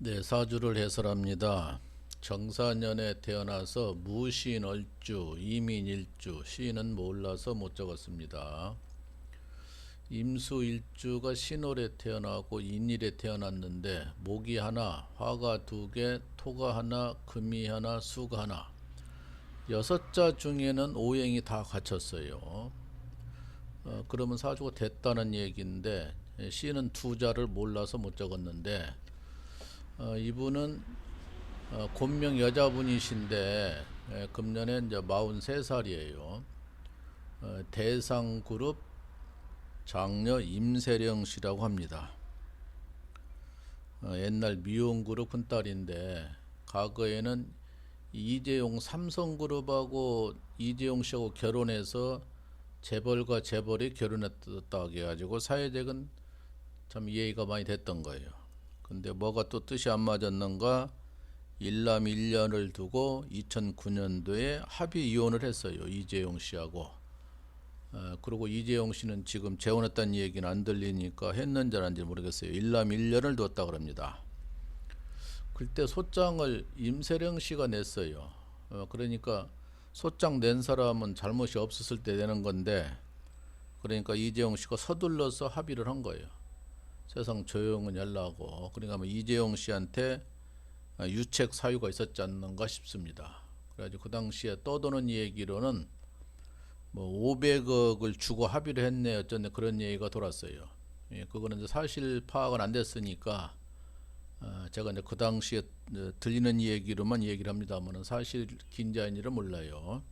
네, 사주를 해설합니다. 정사년에 태어나서 무신 얼주, 이민 일주, 시는 몰라서 못 적었습니다. 임수 일주가 신월에 태어나고 인일에 태어났는데 목이 하나, 화가 두 개, 토가 하나, 금이 하나, 수가 하나. 여섯 자 중에는 오행이 다 갖췄어요. 어, 그러면 사주가 됐다는 얘기인데 예, 시는 두 자를 몰라서 못 적었는데 어, 이분은 어, 곤명 여자분이신데 예, 금년에 이제 43살이에요. 어, 대상그룹 장녀 임세령 씨라고 합니다. 어, 옛날 미용그룹 큰딸인데 과거에는 이재용 삼성그룹하고 이재용 씨하고 결혼해서 재벌과 재벌이 결혼했다고 해가지고 사회적은 참 이해가 많이 됐던 거예요. 근데 뭐가 또 뜻이 안 맞았는가? 일남 1년을 두고 2009년도에 합의 이혼을 했어요. 이재용 씨하고. 어, 그리고 이재용 씨는 지금 재혼했다는 얘기는 안 들리니까 했는지 안 했는지 모르겠어요. 일남 1년을 두었다 그럽니다. 그때 소장을 임세령 씨가 냈어요. 어, 그러니까 소장 낸 사람은 잘못이 없었을 때 되는 건데 그러니까 이재용 씨가 서둘러서 합의를 한 거예요. 세상 조용은 열라고 그러니까 뭐 이재용 씨한테 유책 사유가 있었지 않는가 싶습니다. 그래가지고 그 당시에 떠도는 얘기로는 뭐 500억을 주고 합의를 했네 어쩐네 그런 얘기가 돌았어요. 예, 그거는 이제 사실 파악은 안 됐으니까 어, 제가 이제 그 당시에 이제 들리는 얘기로만 얘기를 합니다만은 사실 긴자인지를 몰라요.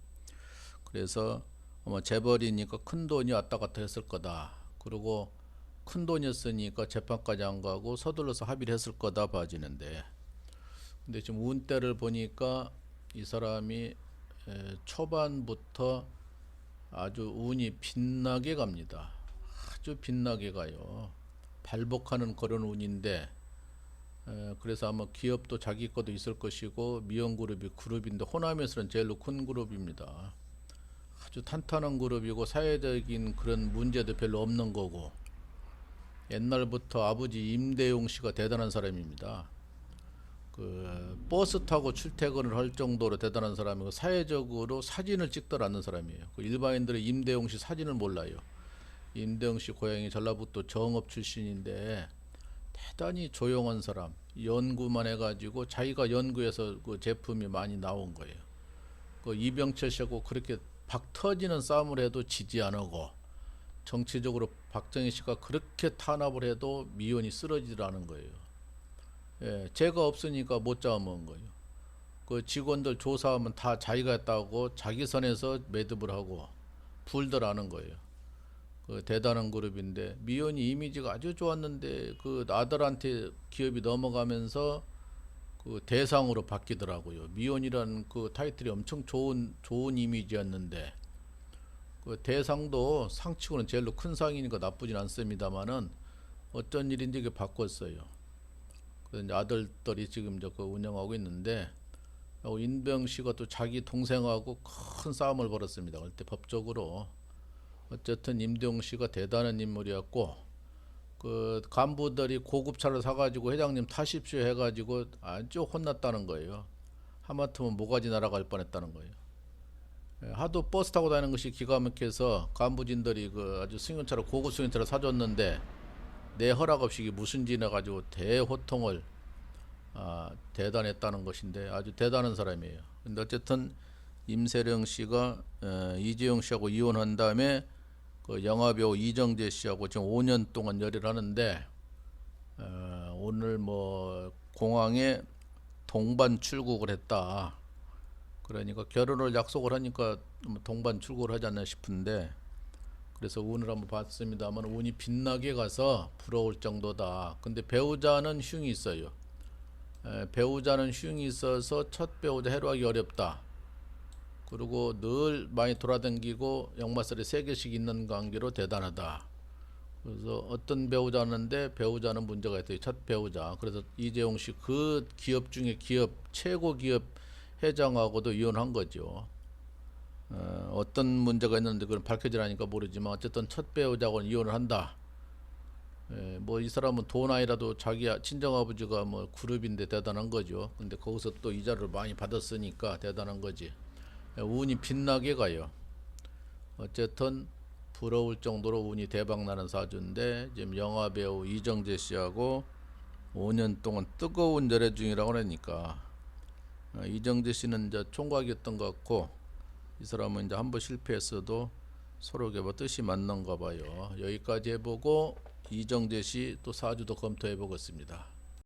그래서 아마 재벌이니까 큰 돈이 왔다 갔다 했을 거다. 그리고 큰 돈이었으니까 재판까지 안 가고 서둘러서 합의를 했을 거다 봐지는데 근데 지금 운때를 보니까 이 사람이 에, 초반부터 아주 운이 빛나게 갑니다. 아주 빛나게 가요. 발복하는 그런 운인데 에, 그래서 아마 기업도 자기 것도 있을 것이고 미용그룹이 그룹인데 호남에서는 제일로 큰 그룹입니다. 아주 탄탄한 그룹이고 사회적인 그런 문제도 별로 없는 거고 옛날부터 아버지 임대용 씨가 대단한 사람입니다. 그 버스 타고 출퇴근을 할 정도로 대단한 사람이고 사회적으로 사진을 찍더라는 사람이에요. 그 일반인들은 임대용 씨 사진을 몰라요. 임대용 씨 고향이 전라북도 정읍 출신인데 대단히 조용한 사람, 연구만 해가지고 자기가 연구해서 그 제품이 많이 나온 거예요. 그 이병철 씨하고 그렇게 박 터지는 싸움을 해도 지지 안 하고 정치적으로 박정희 씨가 그렇게 탄압을 해도 미연이 쓰러지질 않은 거예요. 예, 제가 없으니까 못 잡아먹은 거예요. 그 직원들 조사하면 다 자기가 했다고 자기 선에서 매듭을 하고 불들 하는 거예요. 그 대단한 그룹인데 미연이 이미지가 아주 좋았는데 그 아들한테 기업이 넘어가면서 그 대상으로 바뀌더라고요. 미연이라는 그 타이틀이 엄청 좋은 좋은 이미지였는데 그 대상도 상치고는 제일로 큰 상이니까 나쁘진 않습니다만은 어쩐 일인지 이게 바꿨어요. 그 이제 아들들이 지금 저그 운영하고 있는데 하고 인병 씨가 또 자기 동생하고 큰 싸움을 벌였습니다. 그때 법적으로 어쨌든 임대용 씨가 대단한 인물이었고 그 간부들이 고급차를 사가지고 회장님 타십시오 해가지고 아주 혼났다는 거예요. 하마터면 모가지 날아갈 뻔했다는 거예요. 예, 하도 버스 타고 다니는 것이 기가 막혀서 간부진들이 그 아주 승용차를 고급 승용차를 사줬는데 내 허락 없이 무슨 지나 가지고 대호통을 아, 대단했다는 것인데 아주 대단한 사람이에요. 근데 어쨌든 임세령 씨가 에, 이재용 씨하고 이혼한 다음에 그 영화배우 이정재 씨하고 지금 5년 동안 열애를 하는데 어, 오늘 뭐 공항에 동반 출국을 했다. 그러니까 결혼을 약속을 하니까 뭐 동반 출국을 하지 않나 싶은데 그래서 운을 한번 봤습니다만 운이 빛나게 가서 부러울 정도다. 근데 배우자는 흉이 있어요. 에, 배우자는 흉이 있어서 첫 배우자 해로하기 어렵다. 그리고 늘 많이 돌아다니고 역마살이 세 개씩 있는 관계로 대단하다. 그래서 어떤 배우자는데 배우자는 문제가 있대요. 첫 배우자. 그래서 이재용 씨 그 기업 중에 기업 최고 기업 회장하고도 이혼한 거죠. 어, 어떤 문제가 있는데 그건 밝혀지라니까 모르지만 어쨌든 첫 배우자하고는 이혼을 한다. 예, 뭐이 사람은 돈 아니라도 자기 친정 아버지가 뭐 그룹인데 대단한 거죠. 근데 거기서 또 이자를 많이 받았으니까 대단한 거지. 예, 운이 빛나게 가요. 어쨌든 부러울 정도로 운이 대박 나는 사주인데 지금 영화 배우 이정재 씨하고 5년 동안 뜨거운 열애 중이라고 어, 이정재 씨는 이제 총각이었던 것 같고 이 사람은 이제 한 번 실패했어도 서로에게 뭐 뜻이 맞는가 봐요. 여기까지 해보고 이정재 씨 또 사주도 검토해 보겠습니다.